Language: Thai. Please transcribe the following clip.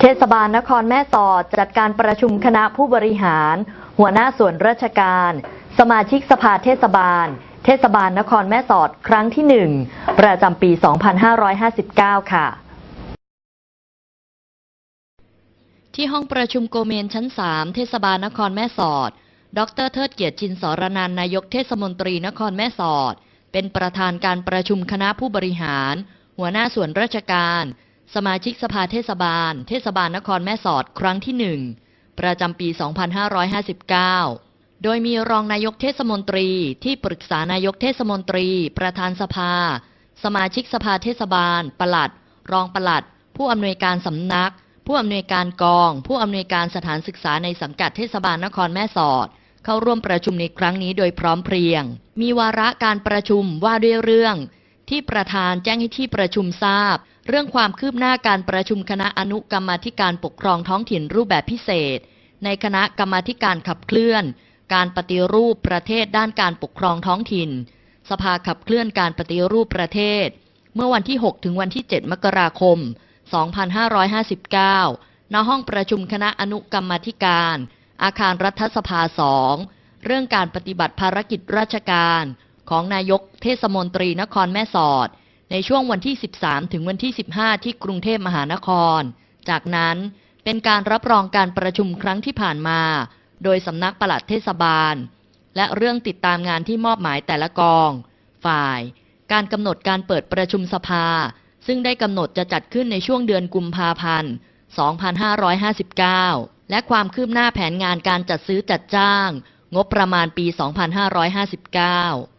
เทศบาลนครแม่สอดจัดการประชุมคณะผู้บริหาร หัวหน้าส่วนราชการ สมาชิกสภาเทศบาล เทศบาลนครแม่สอดครั้งที่หนึ่งประจำปี 2559 ค่ะที่ห้องประชุมโกเมนชั้น 3 เทศบาลนครแม่สอด ดรเทิดเกียรติจินสรนันนายกเทศมนตรีนครแม่สอด เป็นประธานการประชุมคณะผู้บริหาร หัวหน้าส่วนราชการ สมาชิกสภาเทศบาล เทศบาลนครแม่สอดครั้งที่หนึ่งประจำปี 2559 โดยมีรองนายกเทศมนตรีที่ปรึกษานายกเทศมนตรี ประธานสภา สมาชิกสภาเทศบาล ปลัด รองปลัด ผู้อำนวยการสำนัก ผู้อำนวยการกอง ผู้อำนวยการสถานศึกษาในสังกัดเทศบาลนครแม่สอด เข้าร่วมประชุมในครั้งนี้โดยพร้อมเพรียง มีวาระการประชุมว่าด้วยเรื่อง ที่ประธานแจ้งให้ที่ประชุมทราบ เรื่องความคืบหน้าการประชุมคณะอนุกรรมธิการปกครองท้องถิ่นรูปแบบพิเศษ ในคณะกรรมธิการขับเคลื่อน การปฏิรูปประเทศด้านการปกครองท้องถิ่น สภาขับเคลื่อนการปฏิรูปประเทศ เมื่อวันที่ 6 ถึงวันที่ 7 มกราคม 2559ณห้องประชุมคณะอนุกรรมธิการ อาคารรัฐสภา2เรื่องการปฏิบัติภารกิจราชการของนายกเทศมนตรีนครแม่สอด ในช่วงวันที่ 13 ถึงวันที่ 15 ที่กรุงเทพมหานคร จากนั้นเป็นการรับรองการประชุมครั้งที่ผ่านมา โดยสำนักปลัดเทศบาล และเรื่องติดตามงานที่มอบหมายแต่ละกอง ฝ่าย การกำหนดการเปิดประชุมสภา ซึ่งได้กำหนดจะจัดขึ้นในช่วงเดือนกุมภาพันธ์ 2559 และความคืบหน้าแผนงานการจัดซื้อจัดจ้าง งบประมาณปี 2559